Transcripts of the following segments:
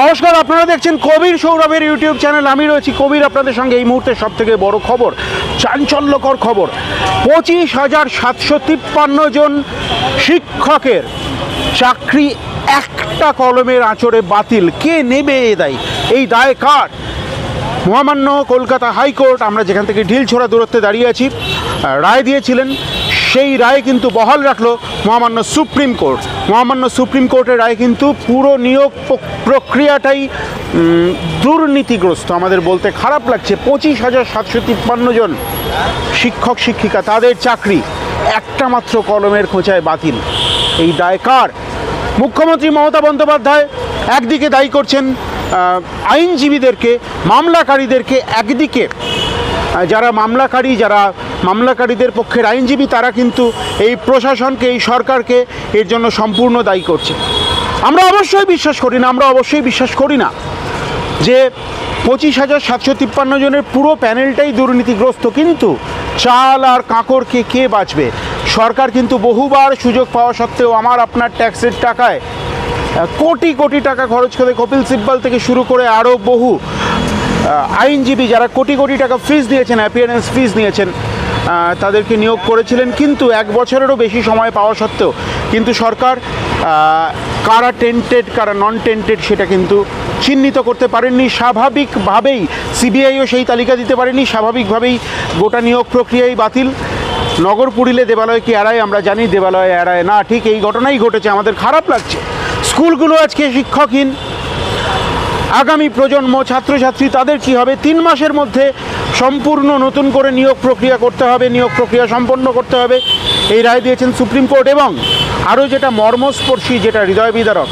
নমস্কার, আপনারা দেখছেন কবির সৌরভের ইউটিউব চ্যানেল। আমি রয়েছি কবির, আপনাদের সঙ্গে এই মুহূর্তে সব থেকে বড় খবর, চাঞ্চল্যকর খবর। পঁচিশ হাজার সাতশো তিপ্পান্ন জন শিক্ষকের চাকরি একটা কলমের আঁচড়ে বাতিল। কে নেবে এ দায়? এই দায় কার? মহামান্য কলকাতা হাইকোর্ট, আমরা যেখান থেকে ঢিলছোড়া দূরত্বে দাঁড়িয়ে আছি রায় দিয়েছিলেন। সেই রায় কিন্তু বহাল রাখল মহামান্য সুপ্রিম কোর্ট। মহামান্য সুপ্রিম কোর্টের রায় কিন্তু পুরো নিয়োগ প্রক্রিয়াটাই দুর্নীতিগ্রস্ত। আমাদের বলতে খারাপ লাগছে। পঁচিশ হাজার সাতশো তিপ্পান্ন জন শিক্ষক, শিক্ষিকা, তাদের চাকরি একটা মাত্র কলমের খোঁচায় বাতিল। এই দায় কার? মুখ্যমন্ত্রী মমতা বন্দ্যোপাধ্যায় একদিকে দায়ী করছেন আইনজীবীদেরকে, মামলাকারীদেরকে একদিকে যারা মামলাকারী, যারা মামলাকারীদের পক্ষের আইনজীবী, তারা কিন্তু এই প্রশাসনকে, এই সরকারকে এর জন্য সম্পূর্ণ দায়ী করছে। আমরা অবশ্যই বিশ্বাস করি না, আমরা অবশ্যই বিশ্বাস করি না যে পঁচিশ হাজার সাতশো তিপ্পান্ন জনের পুরো প্যানেলটাই দুর্নীতিগ্রস্ত, কিন্তু চাল আর কাঁকড়কে কে বাঁচবে? সরকার কিন্তু বহুবার সুযোগ পাওয়া সত্ত্বেও আমার আপনার ট্যাক্সের টাকায় কোটি কোটি টাকা খরচ করে কপিল সিব্বাল থেকে শুরু করে আরও বহু আইনজীবী যারা কোটি কোটি টাকা ফিস দিয়েছেন অ্যাপিয়ারেন্স ফিস নিয়েছেন তাদেরকে নিয়োগ করেছিলেন কিন্তু এক বছরেরও বেশি সময় পাওয়া সত্ত্বেও কিন্তু সরকার কারা টেন্টেড কারা নন টেন্টেড সেটা কিন্তু চিহ্নিত করতে পারেননি। স্বাভাবিকভাবেই সিবিআইও সেই তালিকা দিতে পারেনি। স্বাভাবিকভাবেই গোটা নিয়োগ প্রক্রিয়াই বাতিল। নগর পুরিলে দেবালয় কি এড়ায় আমরা জানি, দেবালয় এড়ায় না। ঠিক এই ঘটনাই ঘটেছে। আমাদের খারাপ লাগছে। স্কুলগুলো আজকে শিক্ষকহীন। আগামী প্রজন্ম, ছাত্রছাত্রী, তাদের কি হবে? তিন মাসের মধ্যে সম্পূর্ণ নতুন করে নিয়োগ প্রক্রিয়া করতে হবে, নিয়োগ প্রক্রিয়া সম্পন্ন করতে হবে। এই রায় দিয়েছেন সুপ্রিম কোর্ট এবং আরও যেটা মর্মস্পর্শী, যেটা হৃদয় বিদারক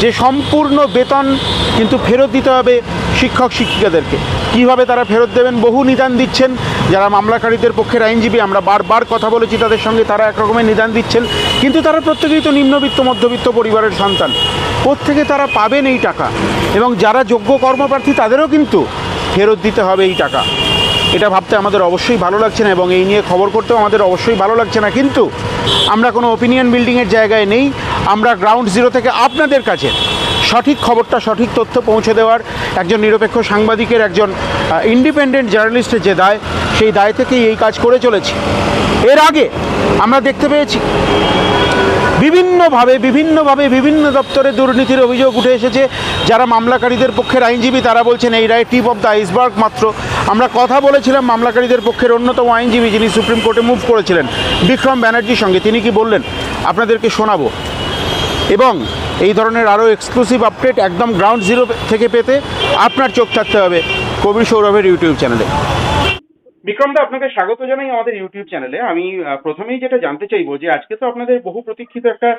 যে সম্পূর্ণ বেতন কিন্তু ফেরত দিতে হবে শিক্ষক শিক্ষিকাদেরকে। কীভাবে তারা ফেরত দেবেন? বহু নিদান দিচ্ছেন। যারা মামলাকারীদের পক্ষের আইনজীবী, আমরা বারবার কথা বলেছি তাদের সঙ্গে তারা একরকমের নিদান দিচ্ছেন। কিন্তু তারা প্রত্যেকেই তো নিম্নবিত্ত, মধ্যবিত্ত পরিবারের সন্তান। কোত্থেকে তারা পাবেন এই টাকা? এবং যারা যোগ্য কর্মপ্রার্থী, তাদেরও কিন্তু ফেরত দিতে হবে এই টাকা। এটা ভাবতে আমাদের অবশ্যই ভালো লাগছে না এবং এই নিয়ে খবর করতেও আমাদের অবশ্যই ভালো লাগছে না। কিন্তু আমরা কোনো ওপিনিয়ন বিল্ডিংয়ের জায়গায় নেই। আমরা গ্রাউন্ড জিরো থেকে আপনাদের কাছে সঠিক খবরটা, সঠিক তথ্য পৌঁছে দেওয়ার একজন নিরপেক্ষ সাংবাদিকের, একজন ইন্ডিপেন্ডেন্ট জার্নালিস্টের যে দায়, সেই দায় থেকেই এই কাজ করে চলেছি। এর আগে আমরা দেখতে পেয়েছি বিভিন্নভাবে বিভিন্নভাবে বিভিন্ন দপ্তরে দুর্নীতির অভিযোগ উঠে এসেছে। যারা মামলাকারীদের পক্ষের আইনজীবী, তারা বলছেন এই রায় টিপ অফ দ্য আইসবার্গ মাত্র। আমরা কথা বলেছিলাম মামলাকারীদের পক্ষের অন্যতম আইনজীবী যিনি সুপ্রিম কোর্টে মুভ করেছিলেন, বিক্রম ব্যানার্জির সঙ্গে। তিনি কি বললেন? আপনাদেরকে শোনাবো। এবং এই ধরনের আরও এক্সক্লুসিভ আপডেট একদম গ্রাউন্ড জিরো থেকে পেতে আপনার চোখ থাকতে হবে কবির সৌরভের ইউটিউব চ্যানেলে। বিক্রম দা আপনাকে স্বাগত জানাই আমাদের ইউটিউব চ্যানেলে আমি প্রথমেই যেটা জানতে চাইব যে আজকে তো আপনাদের বহু প্রতীক্ষিত একটা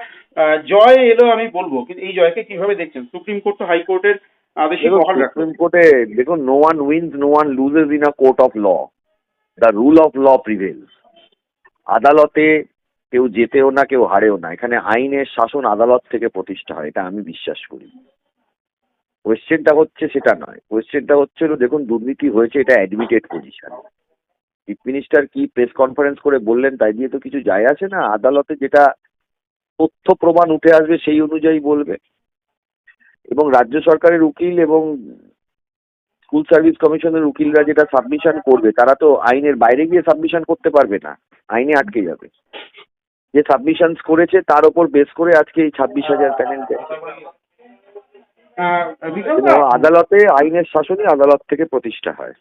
জয় এলো আমি বলব কিন্তু এই জয়কে কীভাবে দেখছেন? সুপ্রিম কোর্ট তো হাইকোর্টের আদেশে বহাল রাখল সুপ্রিম কোর্টে দেখুন no one wins no one loses in a court of law the rule of law prevails আদালতে কেউ জেতেও না কেউ হারেও না। এখানে আইনের শাসন আদালত থেকে প্রতিষ্ঠা হয় এটা আমি বিশ্বাস করি। কোয়েশ্চেনটা হচ্ছে সেটা নয়। কোয়েশ্চেনটা হচ্ছে দেখুন দুর্নীতি হয়েছে এটা অ্যাডমিটেড পজিশন চিফ মিনিস্টার কি প্রেস কনফারেন্স করে বললেন তাই দিয়ে তো কিছু যায় আসে না? আদালতে যেটা তথ্য প্রমাণ উঠে আসবে সেই অনুযায়ী বলবে। এবং রাজ্য সরকারের উকিল এবং স্কুল সার্ভিস কমিশনের উকিলরা যেটা সাবমিশন করবে তারা তো আইনের বাইরে গিয়ে সাবমিশন করতে পারবে না। আইনে আটকে যাবে। যে সাবমিশন করেছে তার ওপর বেস করে আজকে এই ছাব্বিশ হাজার প্যানেল আদালতে আইনের শাসনই আদালত থেকে প্রতিষ্ঠা হয়।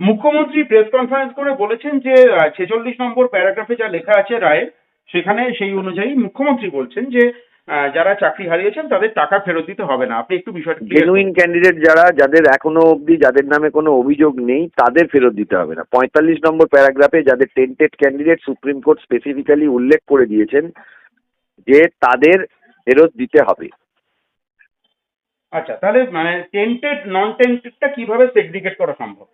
মুখ্যমন্ত্রী প্রেস কনফারেন্স করে বলেছেন যে ছেচল্লিশ নম্বর প্যারাগ্রাফে যা লেখা আছে রায়ে সেখানে সেই অনুযায়ী মুখ্যমন্ত্রী বলছেন যে যারা চাকরি হারিয়েছেন তাদের টাকা ফেরত দিতে হবে না। আপনি একটু বিষয়টা জেনুইন ক্যান্ডিডেট যারা যাদের এখনও অবধি যাদের নামে কোনো অভিযোগ নেই তাদের ফেরত দিতে হবে না। পঁয়তাল্লিশ নম্বর প্যারাগ্রাফে যাদের tainted candidate supreme court specifically উল্লেখ করে দিয়েছেন যে তাদের ফেরত দিতে হবে। আচ্ছা তাহলে মানে টেন্টেড নন টেন্টেডটা কীভাবে সেগ্রিগেট করা সম্ভব?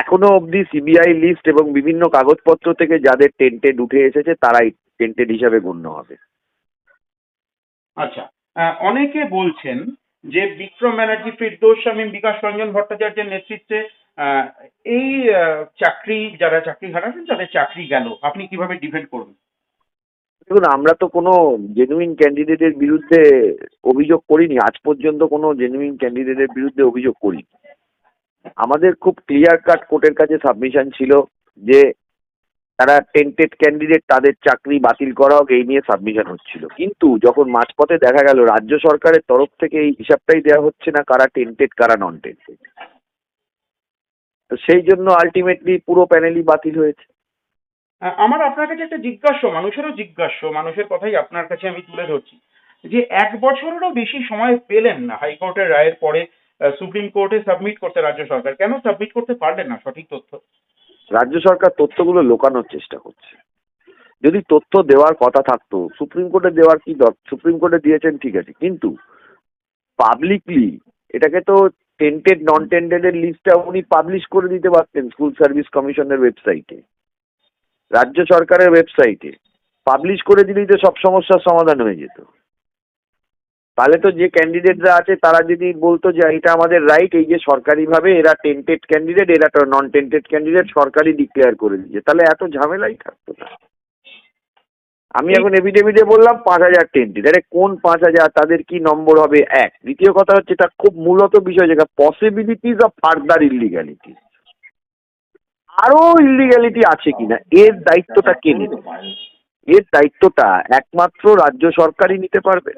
এখনও অবধি সিবিআই লিস্ট এবং বিভিন্ন কাগজপত্র থেকে যাদের টেন্টেড উঠে এসেছে তারাই টেন্টেড হিসাবে গণ্য হবে। আচ্ছা অনেকে বলছেন যে বিক্রম ব্যানার্জি ফিরদৌস শামীম বিকাশ রঞ্জন ভট্টাচার্যের নেতৃত্বে এই চাকরি যারা চাকরি হারাবেন তাদের চাকরি গেল। আপনি কীভাবে ডিফেন্ড করবেন? দেখুন আমরা তো কোনো জেনুইন ক্যান্ডিডেটের বিরুদ্ধে অভিযোগ করিনি। আজ পর্যন্ত কোনো জেনুইন ক্যান্ডিডেটের বিরুদ্ধে অভিযোগ করিনি। আমাদের খুব ক্লিয়ার কাট কোর্টের কাছে সাবমিশন ছিল যে তারা টেন্টেড ক্যান্ডিডেট তাদের চাকরি বাতিল করা হোক, এই নিয়ে সাবমিশন হচ্ছিল। কিন্তু যখন মাঝপথে দেখা গেল রাজ্য সরকারের তরফ থেকে এই হিসাবটাই দেওয়া হচ্ছে না, কারা টেন্টেড কারা নন টেন্টেড তো সেই জন্য আলটিমেটলি পুরো প্যানেলই বাতিল হয়েছে। আমার আপনার কাছে একটা জিজ্ঞাস্য মানুষেরও জিজ্ঞাস্য মানুষের কথাই আপনার কাছে আমি তুলে ধরছি। যে এক বছরেরও বেশি সময় পেলেন না হাইকোর্টের রায়ের পরে সুপ্রিম কোর্টে সাবমিট করতে রাজ্য সরকার। কেন সাবমিট করতে পারলেন না সঠিক তথ্য? রাজ্য সরকার তথ্যগুলো লোকানোর চেষ্টা করছে। যদি তথ্য দেওয়ার কথা থাকতো সুপ্রিম কোর্টে দেওয়ার কি সুপ্রিম কোর্টে দিয়েছেন, ঠিক আছে। কিন্তু পাবলিকলি এটাকে তো টেন্টেড নন টেন্টেডের লিস্টটা উনি পাবলিশ করে দিতে পারতেন স্কুল সার্ভিস কমিশনের ওয়েবসাইটে রাজ্য সরকারের ওয়েবসাইটে পাবলিশ করে দিলেই তো সব সমস্যার সমাধান হয়ে যেত। তাহলে তো যে ক্যান্ডিডেটরা আছে, তারা যদি বলতো যে এটা আমাদের রাইট এই যে সরকারিভাবে এরা টেন্টেড ক্যান্ডিডেট এরা তো নন টেন্টেড ক্যান্ডিডেট সরকারি ডিক্লেয়ার করে দিয়েছে। তাহলে এত ঝামেলাই থাকতো না। আমি এখন এভিডেভিডে বললাম পাঁচ হাজার টেন্টেড আরে কোন পাঁচ হাজার? তাদের কি নম্বর হবে? এক। দ্বিতীয় কথা হচ্ছে, এটা খুব মূলত বিষয় যেটা পসিবিলিটিস অফ ফার্দার ইলিগ্যালিটি আরও ইলিগ্যালিটি আছে কিনা? এর দায়িত্বটা কে নেবে? এর দায়িত্বটা একমাত্র রাজ্য সরকারই নিতে পারবে।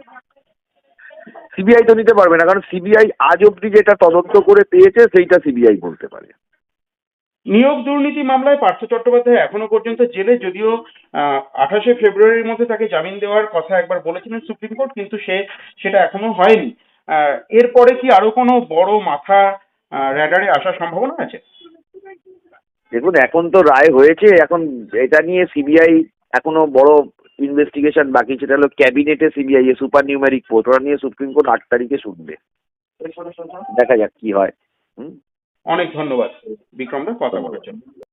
সিবিআই তো নিতে পারবে না কারণ সিবিআই আজ অব্দি যেটা তদন্ত করে পেয়েছে সেইটা সিবিআই বলতে পারে। নিয়োগ দুর্নীতি মামলায় পার্থ চট্টোপাধ্যায় এখনও পর্যন্ত জেলে যদিও আঠাশে ফেব্রুয়ারির মধ্যে তাকে জামিন দেওয়ার কথা একবার বলেছিলেন সুপ্রিম কোর্ট কিন্তু সে সেটা এখনও হয়নি। এরপরে কি আরও কোনো বড় মাথা র্যাডারে আসার সম্ভাবনা আছে? দেখুন এখন তো রায় হয়েছে এখন এটা নিয়ে সিবিআই এখনও বড় ইনভেস্টিগেশন বাকি সেটা হলো ক্যাবিনেটে সিবিআই এ সুপার নিউমেরিক পোর্ট ওরা নিয়ে সুপ্রিম কোর্ট আট তারিখে শুনবে। দেখা যাক কি হয়। হুম? অনেক ধন্যবাদ বিক্রমদা কথা বলার জন্য।